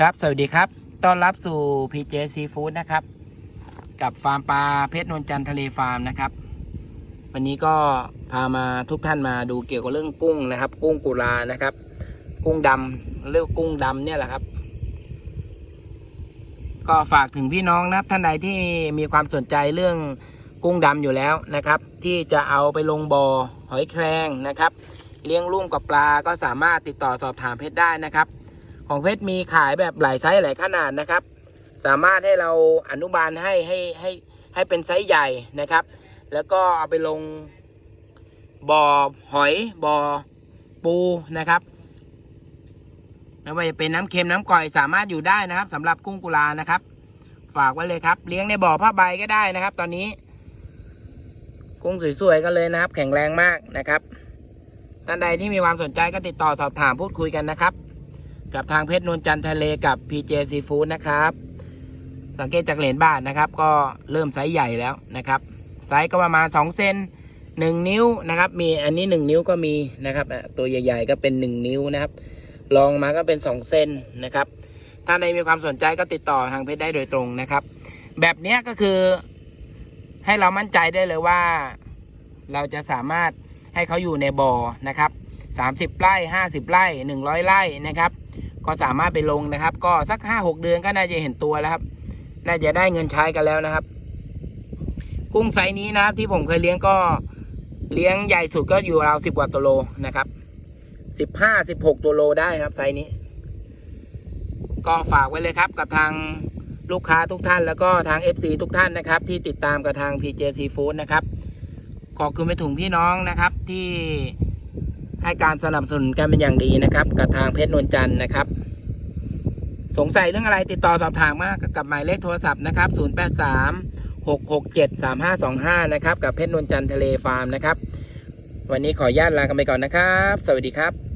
ครับ สวัสดีครับ ต้อนรับสู่ PJ Seafood นะครับ กับฟาร์มปลาเพชรนนจันทร์ทะเลฟาร์มนะครับ วันนี้ก็พามาทุกท่านมาดูเกี่ยวกับเรื่องกุ้งนะครับ กุ้งกุลานะครับ กุ้งดำเรียกว่ากุ้งดำเนี่ยแหละครับ ก็ฝากถึงพี่น้องนะครับท่านใดที่มีความสนใจเรื่องกุ้งดำอยู่แล้วนะครับ ที่จะเอาไปลงบ่อหอยแครงนะครับ เลี้ยงร่วมกับปลาก็สามารถติดต่อสอบถามเพชรได้นะครับ ของเพชรมีขายแบบหลายไซส์หลายขนาดนะครับ สามารถให้เราอนุบาลให้ให้ให้ให้เป็นไซส์ใหญ่นะครับ แล้วก็เอาไปลงบ่อหอยบ่อปูนะครับไม่ว่าจะเป็นน้ำเค็มน้ำก่อยสามารถอยู่ได้นะครับสำหรับกุ้งกุลานะครับ ฝากไว้เลยครับ เลี้ยงในบ่อผ้าใบก็ได้นะครับ ตอนนี้ กุ้งสวยๆกันเลยนะครับ แข็งแรงมากนะครับท่านใดที่มีความสนใจก็ติดต่อสอบถามพูดคุยกันนะครับ กับทางเพชรนวลจันทร์ทะเลกับ PJ Seafood นะครับ สังเกตจากเหรียญบาทนะครับ ก็เริ่มไซส์ใหญ่แล้วนะครับ ไซส์ก็ประมาณ2เซน1 นิ้วนะครับ มีอันนี้ 1 นิ้วก็มีนะครับ ตัวใหญ่ ๆ ก็เป็น 1 นิ้วนะครับลองมาก็เป็น 2 เซนนะครับ ถ้าใดมีความสนใจก็ติดต่อทางเพชรได้โดยตรงนะครับ แบบนี้ก็คือให้เรามั่นใจได้เลยว่า เราจะสามารถให้เขาอยู่ในบ่อนะครับ 30 ไร่ 50 ไร่ 100 ไร่นะครับ ก็สามารถไปลงนะครับ ก็สัก5-6เดือนก็น่าจะเห็นตัวแล้วครับ น่าจะได้เงินใช้กันแล้วนะครับ กุ้งไซนี้นะครับ ที่ผมเคยเลี้ยงก็เลี้ยงใหญ่สุดก็อยู่ราวสิบกว่าตัวโลนะครับสิบห้าสิบหกตัวโลได้ครับไซนี้ ก็ฝากไว้เลยครับกับทางลูกค้าทุกท่านแล้วก็ทาง FC ทุกท่านนะครับ ที่ติดตามกับทาง PJ Seafood นะครับ ขอบคุณไปถึงพี่น้องนะครับที่ ให้การสนับสนุนกันเป็นอย่างดีนะครับ กับทางเพชรนวลจันทร์นะครับ สงสัยเรื่องอะไรติดต่อสอบถามมากับหมายเลขโทรศัพท์นะครับ 083 667 3525 นะครับ กับเพชรนวลจันทร์ทะเลฟาร์มนะครับ วันนี้ขออนุญาตลากันไปก่อนนะครับ สวัสดีครับ